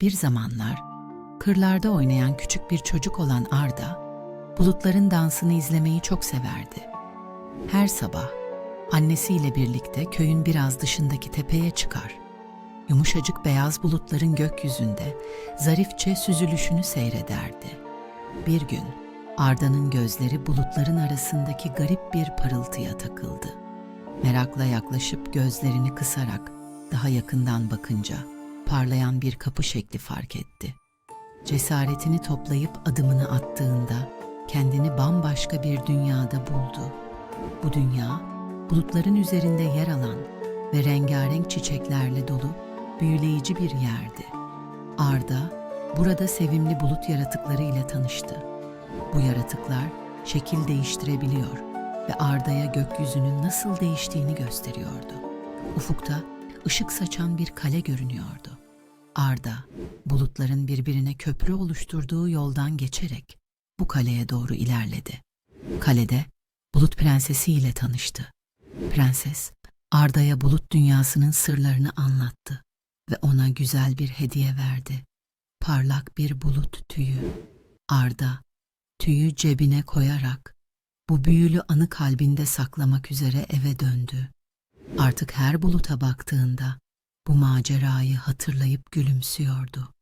Bir zamanlar kırlarda oynayan küçük bir çocuk olan Arda, bulutların dansını izlemeyi çok severdi. Her sabah annesiyle birlikte köyün biraz dışındaki tepeye çıkar. Yumuşacık beyaz bulutların gökyüzünde zarifçe süzülüşünü seyrederdi. Bir gün Arda'nın gözleri bulutların arasındaki garip bir parıltıya takıldı. Merakla yaklaşıp gözlerini kısarak daha yakından bakınca parlayan bir kapı şekli fark etti. Cesaretini toplayıp adımını attığında kendini bambaşka bir dünyada buldu. Bu dünya bulutların üzerinde yer alan ve rengarenk çiçeklerle dolu büyüleyici bir yerdi. Arda burada sevimli bulut yaratıkları ile tanıştı. Bu yaratıklar şekil değiştirebiliyor ve Arda'ya gökyüzünün nasıl değiştiğini gösteriyordu. Ufukta ışık saçan bir kale görünüyordu. Arda, bulutların birbirine köprü oluşturduğu yoldan geçerek bu kaleye doğru ilerledi. Kalede Bulut Prensesi ile tanıştı. Prenses, Arda'ya bulut dünyasının sırlarını anlattı ve ona güzel bir hediye verdi. Parlak bir bulut tüyü. Arda, tüyü cebine koyarak bu büyülü anı kalbinde saklamak üzere eve döndü. Artık her buluta baktığında bu macerayı hatırlayıp gülümsüyordu.